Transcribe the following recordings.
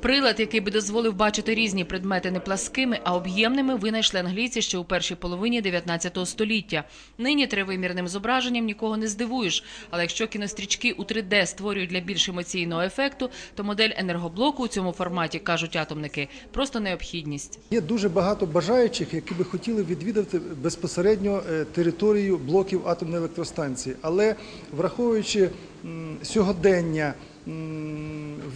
Прилад, який би дозволив бачити різні предмети не пласкими, а об'ємними, винайшли англійці ще у першій половині 19 століття. Нині тривимірним зображенням нікого не здивуєш. Але якщо кінострічки у 3D створюють для більш емоційного ефекту, то модель енергоблоку у цьому форматі, кажуть атомники, просто необхідність. Є дуже багато бажаючих, які би хотіли відвідати безпосередньо е, територію блоків атомної електростанції. Але враховуючи сьогодення,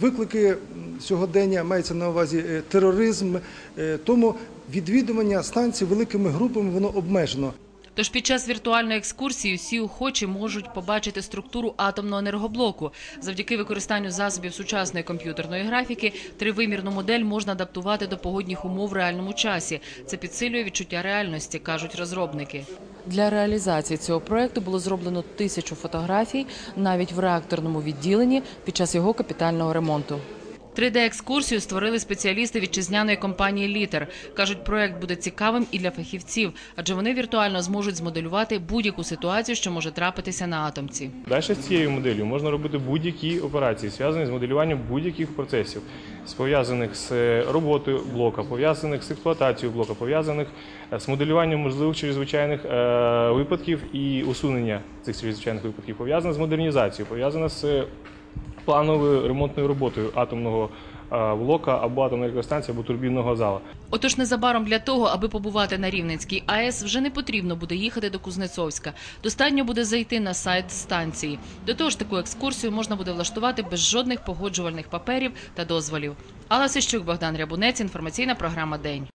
виклики сьогодення мається на увазі е, тероризм, е, тому відвідування станції великими групами воно обмежено. Тож під час віртуальної екскурсії всі охочі можуть побачити структуру атомного енергоблоку. Завдяки використанню засобів сучасної комп'ютерної графіки тривимірну модель можна адаптувати до погодних умов в реальному часі. Це підсилює відчуття реальності, кажуть розробники. Для реалізації цього проекту було зроблено тисячу фотографій навіть в реакторному відділенні під час його капітального ремонту. 3D-екскурсію створили спеціалісти вітчизняної компанії Літер. Кажуть, проект буде цікавим і для фахівців, адже вони віртуально зможуть змоделювати будь-яку ситуацію, що може трапитися на атомці. Далі з цією моделлю можна робити будь-які операції, зв'язані з моделюванням будь-яких процесів, пов'язаних з роботою блока, пов'язаних з експлуатацією блока, пов'язаних е, з моделюванням можливих чрезвичайних е, випадків і усунення цих чрезвичайних випадків, пов'язане з модернізацією, пов'язане з плановою ремонтною роботою атомного е, блока або атомної електростанції, або турбінного зала. Отож, незабаром для того, аби побувати на Рівненській АЕС, вже не потрібно буде їхати до Кузнецовська. Достатньо буде зайти на сайт станції. До того ж, таку екскурсію можна буде влаштувати без жодних погоджувальних паперів та дозволів. Алла Сищук, Богдан Рябунець, інформаційна програма День.